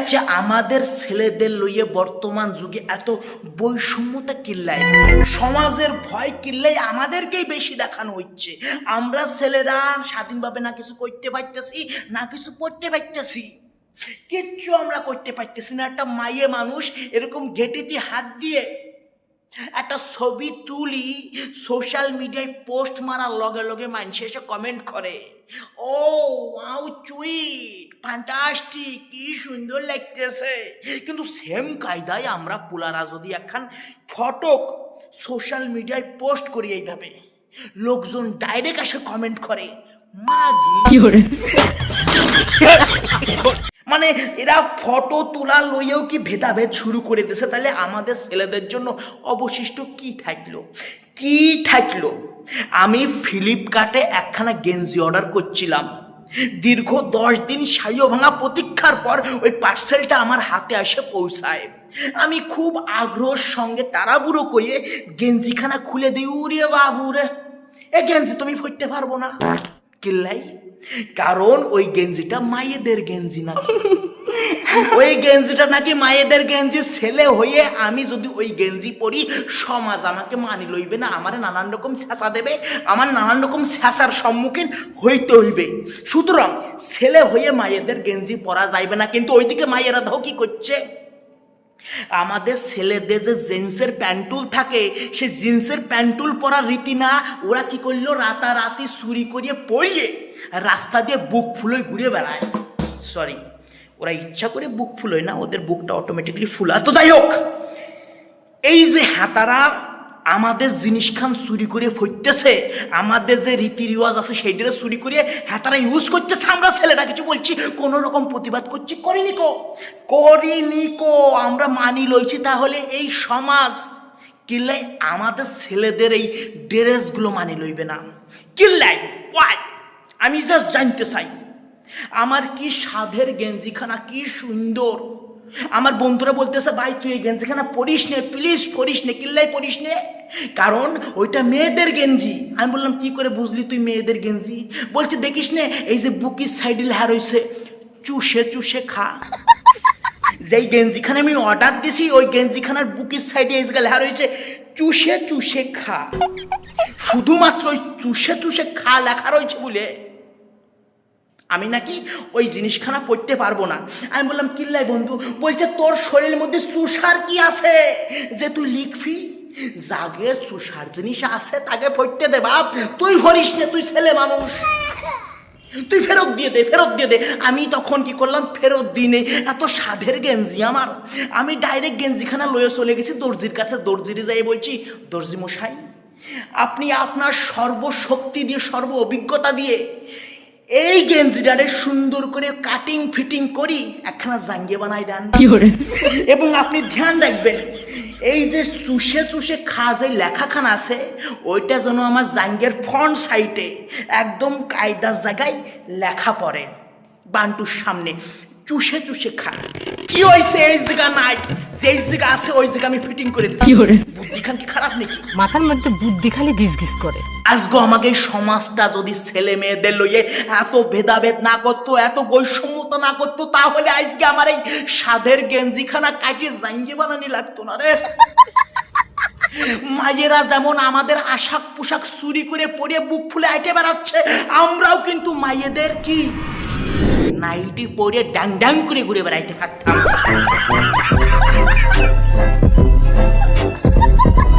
আচ্ছা আমাদের ছেলেদের লইয়ে বর্তমান যুগে এত বৈষম্যতা কিল্লাই সমাজের ভয় কিল্লাই আমাদেরকেই বেশি দেখানো হচ্ছে। আমরা ছেলেরা স্বাধীনভাবে না কিছু করতে পারতেছি, না কিছু পড়তে পারতেছি। কিচ্ছু আমরা করতে পারতেছি না। একটা মাইয়ে মানুষ এরকম ঘেটিতে হাত দিয়ে একটা ছবি তুলি সোশ্যাল মিডিয়ায় পোস্ট মারার লগে লগে মানুষ এসে কমেন্ট করে। ও আউ চুইট ফ্যান্টাস্টিক কি সুন্দর লাগতেছে। কিন্তু সেম কায়দায় আমরা পুলারা যদি একখান ফটক সোশ্যাল মিডিয়ায় পোস্ট করি এইভাবে লোকজন ডাইরেক্ট এসে কমেন্ট করে মাগি মানে এরা ফটো তোলা লইয়েও কি ভেদাভেদ শুরু করে দিয়েছে? তাহলে আমাদের ছেলেদের জন্য অবশিষ্ট কি থাকল? কি থাকল? আমি ফ্লিপকার্টে একখানা গেঞ্জি অর্ডার করছিলাম। দীর্ঘ দশ দিন সাইও ভাঙা প্রতীক্ষার পর ওই পার্সেলটা আমার হাতে এসে পৌঁছায়। আমি খুব আগ্রহের সঙ্গে তাড়াবুড়ো করিয়ে গেঞ্জিখানা খুলে দিই উরে বাবু রে, এ গেঞ্জি তুমি পড়তে পারব না। কিল্লাই কারণ ওই গেঞ্জিটা মায়েদের গেঞ্জি নাকি? ওই গেঞ্জিটা নাকি মায়েদের গেঞ্জি? ছেলে হয়ে আমি যদি ওই গেঞ্জি পরি, সমাজ আমাকে মানি লইবে না, আমার নানান রকম শেষা দেবে, আমার নানান রকম শেষার সম্মুখীন হইতে হইবে। সুতরাং ছেলে হয়ে মায়েদের গেঞ্জি পরা যাইবে না, কিন্তু ওইদিকে মায়েরা দাও কি করছে? আমাদের ছেলেদের যে জিন্সের প্যান্টুল থাকে, সে জিন্সের প্যান্টুল পরার রীতি না ওরা কি করল? রাতারাতি চুরি করিয়ে পড়িয়ে রাস্তা দিয়ে বুক ফুলোয় ঘুরে বেড়ায়। সরি ওরা ইচ্ছা করে বুক ফুলোয় না, ওদের বুকটা অটোমেটিকলি ফুলা তো যাই হোক, এই যে হাতারা আমাদের জিনিসখান চুরি করে ফইতেছে আমাদের যে রীতি রিওয়াজ আছে সেইটারে চুরি করে হাতারা ইউজ করতেছে, আমরা ছেলেরা কিছু বলছি কোনো রকম প্রতিবাদ করছি, করিনি কো করিনি কো, আমরা মানি লইছি, তাহলে এই সমাজ কিল্লাই আমাদের ছেলেদের এই ড্রেসগুলো মানি লইবে না। কিল্লাই ওয়াই আমি জাস্ট জানতে চাই, আমার কি সাধের গেঞ্জিখানা কি সুন্দর? আমার বন্ধুরা বলতেছে, ভাই, তুই এই গেঞ্জিখানা পরিস নে প্লিজ পরিস নে, কিল্লাই পরিস নে। কারণ ওইটা মেয়েদের গেঞ্জি। আমি বললাম, কি করে বুঝলি তুই মেয়েদের গেঞ্জি? বলছে, দেখিস নে, এই যে বুকির সাইডে লেহা রয়েছে চুষে চুষে খা। যেই গেঞ্জিখানে আমি অর্ডার দিছি, ওই গেঞ্জিখানার বুকের সাইডে এই জায়গায় লেখা রয়েছে চুষে চুষে খা। শুধুমাত্র ওই চুষে চুষে খা লেখা রয়েছে বলে আমি নাকি ওই জিনিসখানা পড়তে পারব না। আমি বললাম কিল্লাই বন্ধু, বলছে তোর শরীরের মধ্যে চুষার কি আছে? যে তুই লিখবি, জাগে চুষার জিনিস আছে, তাকে পড়তে দে বাপ। তুই ভরিস নে, তুই ছেলে মানুষ। তুই ফেরত দিয়ে দে, ফেরত দিয়ে দে। আমি তখন কি করলাম, ফেরত দিনে এত সাধের গেঞ্জি আমার। আমি ডাইরেক্ট গেঞ্জিখানা লয়ে চলে গেছি, দর্জির কাছে। দর্জিরে যাই বলছি দর্জি মশাই আপনি আপনার সর্বশক্তি দিয়ে, সর্ব অভিজ্ঞতা দিয়ে এই গেঞ্জিটারে সুন্দর করে কাটিং ফিটিং করি একখানা জাঙ্গে বানাই দেন। এবং আপনি ধ্যান রাখবেন এই যে চুষে চুষে খা যে লেখাখানা আছে ওইটা যেন আমার জাঙ্গের ফ্রন্ট সাইডে একদম কায়দার জায়গায় লেখা পড়ে বান্টুর সামনে চুষে চুষে খা কি হয়েছে এই জায়গা নাই? যেই জায়গা আছে ওই জায়গা আমি ফিটিং করে দিচ্ছি বুদ্ধিখান কি খারাপ নাকি? মাথার মধ্যে বুদ্ধি খালি গিজ গিজ করে। আজগো আমাকে এই সমাজটা যদি ছেলে মেয়েদের লইয়ে এত ভেদাভেদ না করতো এত বৈষম্যতা না করতো তাহলে আজকে আমার এই সাধের গেঞ্জিখানা কাটিয়ে জাঙ্গি বানানি লাগতো না রে। মায়েরা যেমন আমাদের আশাক পোশাক চুরি করে পরে বুক ফুলে আইটে বেড়াচ্ছে আমরাও কিন্তু মায়েদের কি? নাইটি পরে ডাং ডাং করে ঘুরে বেড়াইতে পারতাম। Ha ha ha!